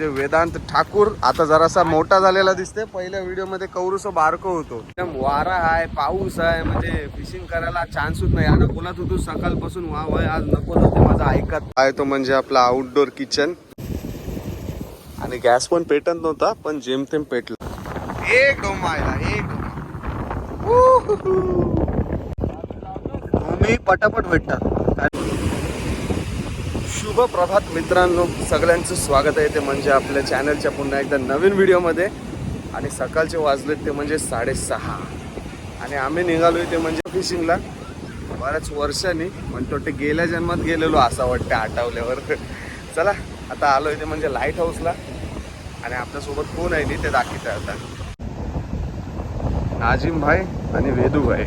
जे वेदांत ठाकूर. आता जरासा मोठा झालेला दिसते पहिल्या व्हिडिओमध्ये कौरुस बारको होतो. एकदम वारा आहे पाऊस आहे म्हणजे फिशिंग करायला चान्सच नाही. आता बोलत होतो सकाळपासून वा वय आज नको नव्हते माझं ऐकत. आहे तो म्हणजे आपला आउटडोर किचन आणि गॅस पण पेटत नव्हता पण जेमतेम पेटला. एक डोमायला एक मी पटापट भेटतात. शुभ प्रभात मित्रांनो सगळ्यांचं स्वागत आहे. ते म्हणजे आपल्या चॅनलच्या पुन्हा एकदा नवीन व्हिडिओमध्ये. आणि सकाळचे वाजले ते म्हणजे साडेसहा. आणि आम्ही निघालोय ते म्हणजे फिशिंगला बऱ्याच वर्षांनी म्हणतो ते गेल्या जन्मात गेलेलो असं वाटतं आठवल्यावर. चला आता आलोय ते म्हणजे लाइट हाऊसला आणि आपल्यासोबत कोण आहे ते दाखवत आता. नाजिम भाई आणि वेदू भाई.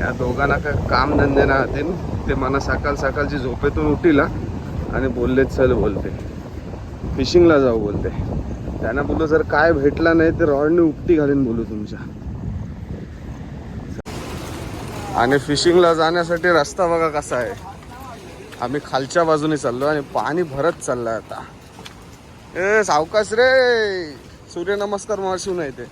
या दोघांना काय काम धंदे ना होते ते मला सकाळ सकाळची झोपेतून उठीला आणि बोलले चल बोलते. फिशिंगला जाऊ बोलते. त्यांना बोललो जर काय भेटला नाही तर रॉडने उपटी घालून बोलू तुमच्या. आणि फिशिंगला जाण्यासाठी रस्ता बघा कसा आहे. आम्ही खालच्या बाजूने चाललो आणि पाणी भरत चाललंय आता. ए सावकाश रे! सूर्यनमस्कार मारशू नाही ते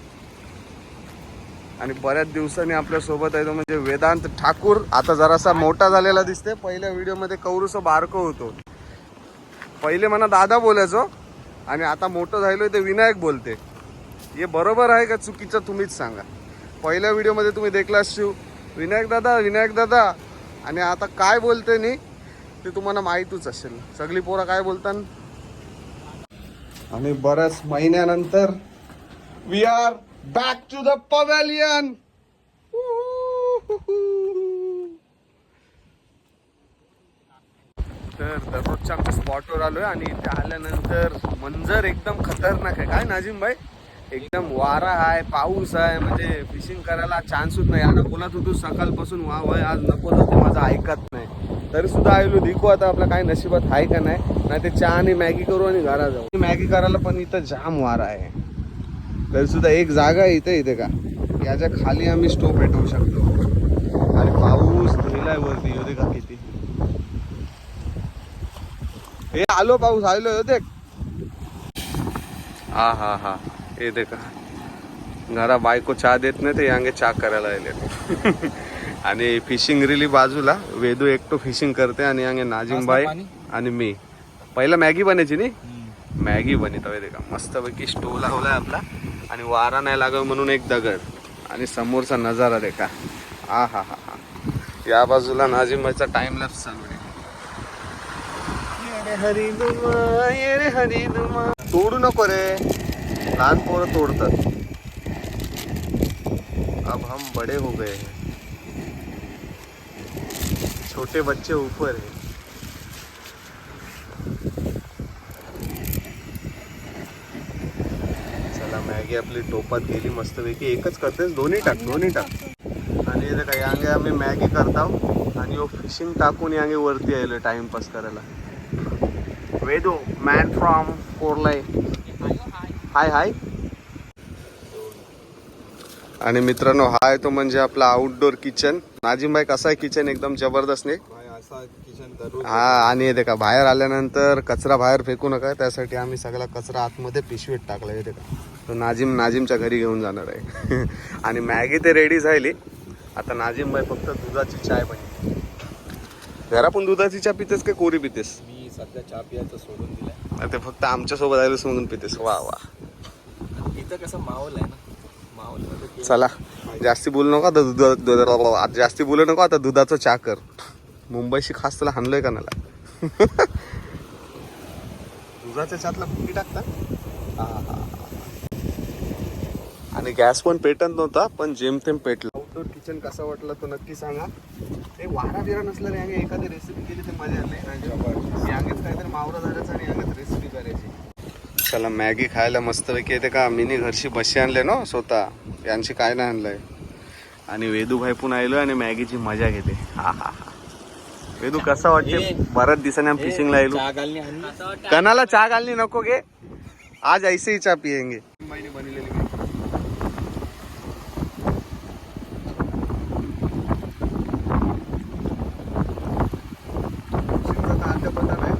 आणि बऱ्याच दिवसांनी आपल्यासोबत आहे तो म्हणजे वेदांत ठाकूर. आता जरासा मोठा झालेला दिसते पहिल्या व्हिडिओमध्ये कौरुस बारको होतो. पहिले म्हणा दादा बोलायचो. आणि आता मोठं झालो ते विनायक बोलते. हे बरोबर आहे का चुकीचं तुम्हीच सांगा. पहिल्या व्हिडिओमध्ये तुम्ही देखला शिव. विनायक दादा विनायक दादा. आणि आता काय बोलते नी ते तुम्हाला माहीतच असेल. सगळी पोरं काय बोलतात आणि बऱ्याच महिन्यानंतर we are back to the pavilion. तर दररोजच्या आमच्या स्पॉटवर आलोय आणि इथे आल्यानंतर मंजर एकदम खतरनाक आहे. काय नाजिम भाई एकदम वारा आहे पाऊस आहे म्हणजे फिशिंग करायला चान्सच नाही. आता बोलत होतो सकाळपासून वा वय आज नको ते माझं ऐकत नाही. तरी सुद्धा आयलो दिखू आता आपलं काय नशिबात आहे का नाही. नाही ते चहा आणि मॅगी करू आणि घरा जाऊ. मॅगी करायला पण इथं जाम वारा आहे. तरी सुद्धा एक जागा आहे इथे इथे का? याच्या खाली आम्ही स्टोव पेटवू शकतो. आणि पाऊस धिलाय वरती. येऊ दे का किती? हे आलो पाऊस आलो येऊ दे. हा हा हा. हे दे का? घरा बायको चहा देत नाही ते यांगे चहा करायला आले. आणि फिशिंग रिली बाजूला. वेदू एकटो फिशिंग करते आणि यांगे नाजिम बाई आणि मी. पहिला मॅगी बनायची नी? मॅगी बनित का? मस्तपैकी स्टोव लावलाय आपला. आणि वारा नाही लागाव म्हणून एक दगड. आणि समोरचा नजारा देखा. आ हा हा हा. या बाजूला नाजिमाचा टाइम लॅप्स चालू आहे. तोडू नको रे. लहान पोरं तोडतात. अब हम बड़े हो गए हैं. छोटे बच्चे ऊपर है. चला आपली टोपात गेली मस्तपैकी. एकच करतेस दोन्ही टाक दोन्ही टाक. आणि काय यांगे आम्ही मॅगी करताव आणि ओ फिशिंग टाकून यांगे वरती यायलो टाइमपास करायला. वेदो man from Korlai hi hi आणि मित्रांनो हाय तो म्हणजे आपला आउटडोर किचन नाजिम भाई कसा आहे किचन एकदम जबरदस्त नाही? असा हा आणि येते का बाहेर आल्यानंतर कचरा बाहेर फेकू नका त्यासाठी आम्ही सगळा कचरा आतमध्ये पिशवीत टाकला येते का तो नाजिम नाजिमच्या घरी घेऊन जाणार आहे. आणि मॅगी ते रेडी झाली. आता नाजिम भाई फक्त दुधाची चाय बनली घरा पण दुधाची चहा पितेस का कोरी पितेस? मी सध्या चहा पियाचं सोडून दिलंय. आणि ते फक्त आमच्यासोबत आलं म्हणून पितेस. वा वा. इथं कसं माहोल आहे ना? माहोल चला जास्ती बोलू नका आता दुधा जास्ती बोलू नको आता दुधाचं चहा कर. मुंबईशी खास तुला हाणलोय का नाला? दुधाच्या चहातला फुटी टाकता? आणि गॅस पण पेटत नव्हता पण जेमतेम पेटला. आउटडोर किचन कसा वाटला तो नक्की सांगा. ते वारा बिरा नसलं रे अंगे एखादी रेसिपी केली तर मजा आली अंगेच काहीतरी मावरा झाल्याचं आणि यांगेत रेसिपी करायची. चला मॅगी खायला मस्तपैकी येते का? मिनी घरशी बशी आणले ना स्वतः. यांची काय नाही आणलंय. आणि वेदू भाई पण आयलो आणि मॅगीची मजा घेते. हा हा हा. वेदू कसा वाटते बऱ्याच दिवसांनी आम्ही फिशिंगला येलो? घालणी कनाला चहा घालनी नको गे. आज ऐसे ही चहा पियेंगे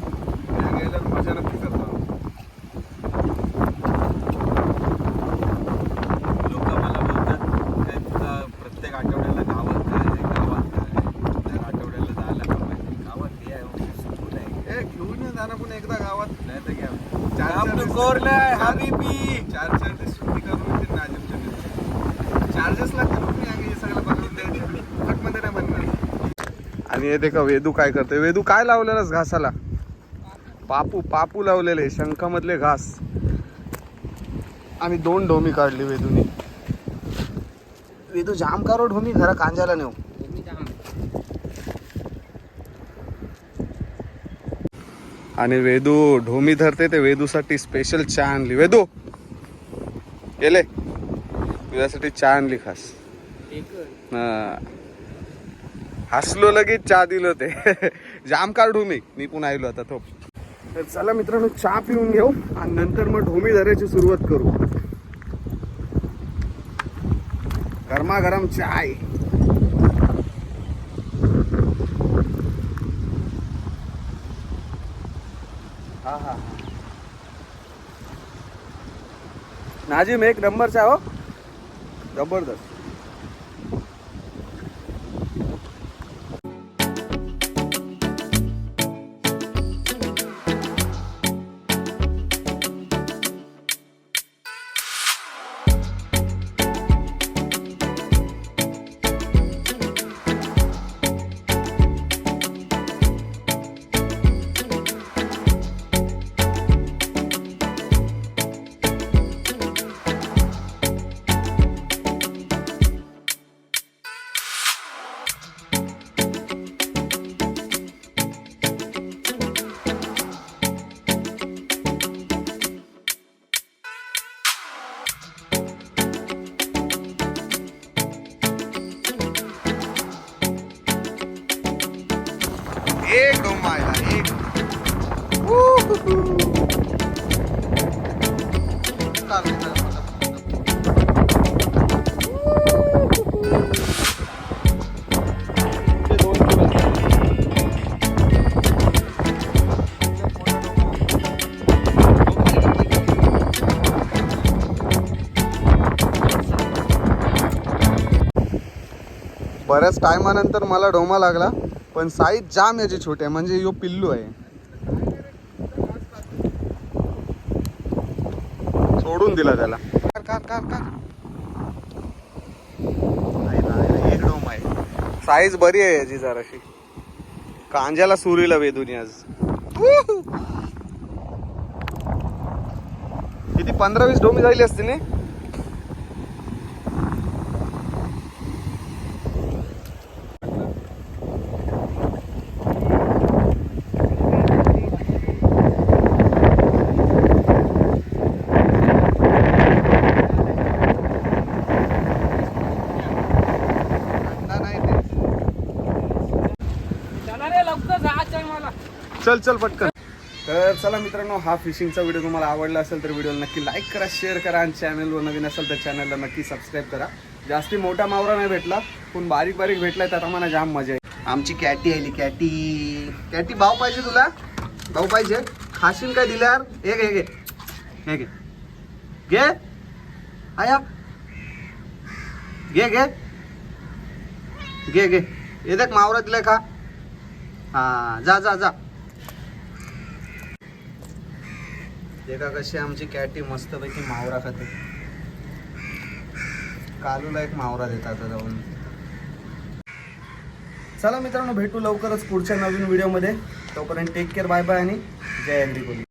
मजा नक्की करतो आता घ्या. चार चार चार चार दिवस सुट्टी करून येते नाजिमच्या. चार्जेस लागतील हो, मी हे सगळं बनवून द्यायचे. फटमध्ये नाही बनणार. आणि येते का वेदू काय करतोय? वेदू काय लावलेलास घासाला? पापू पापू लावलेले शंखामधले घास. आम्ही दोन ढोमी काढली वेदूनी. वेदू जाम कारो ढोमी घरा कांजाला नेऊ. आणि वेदू ढोमी धरते ते वेदूसाठी स्पेशल चहा आणली. वेदू! गेले. तुझ्यासाठी चहा आणली खास. हसलो लगेच चहा दिलं ते. जाम काढ ढोमी. मी पुन्हा आलो आता तो तर चला मित्रांनो चहा पिऊन घेऊ आणि नंतर मग ढोमी धरायची सुरुवात करू. गरमागरम चाय हा हा नाजिम एक नंबर चहा हो जबरदस्त बऱ्याच टायमानंतर मला डोमा लागला पण साईज जाम याची छोटी आहे म्हणजे यो पिल्लू आहे सोडून दिला त्याला. कार कार कार कार नाही, एक डोम आहे. साईज बरी आहे याची जराशी. कांज्याला सुरीला वेदून आज. किती पंधरा वीस डोमी झाली असते ना नाही ते चल चल पटकन. तर चला मित्रांनो हा फिशिंगचा व्हिडिओ तुम्हाला आवडला असेल तर व्हिडिओला नक्की लाईक करा शेअर करा आणि चॅनलवर नवीन असेल तर चॅनलला नक्की सबस्क्राईब करा. जास्ती मोठा मावरा नाही भेटला पण बारीक बारीक भेटलाय त्यात आम्हाला जाम मजा आहे. आमची कॅटी आली कॅटी कॅटी भाव पाहिजे तुला? भाऊ पाहिजे. खाशील काय दिल्यावर हे घे घे. हे घे. घे. आया. घे घे. घे घे. हे देख मावरा दिलाय का हा जा जा जा. एका कशी आमची कॅटी मस्तपैकी मावरा खाते. कालूला एक मावरा देतात जाऊन. चला मित्रांनो भेटू लवकरच पुढच्या नवीन व्हिडिओमध्ये तोपर्यंत टेक केअर बाय बाय आणि जय अग्री बोली.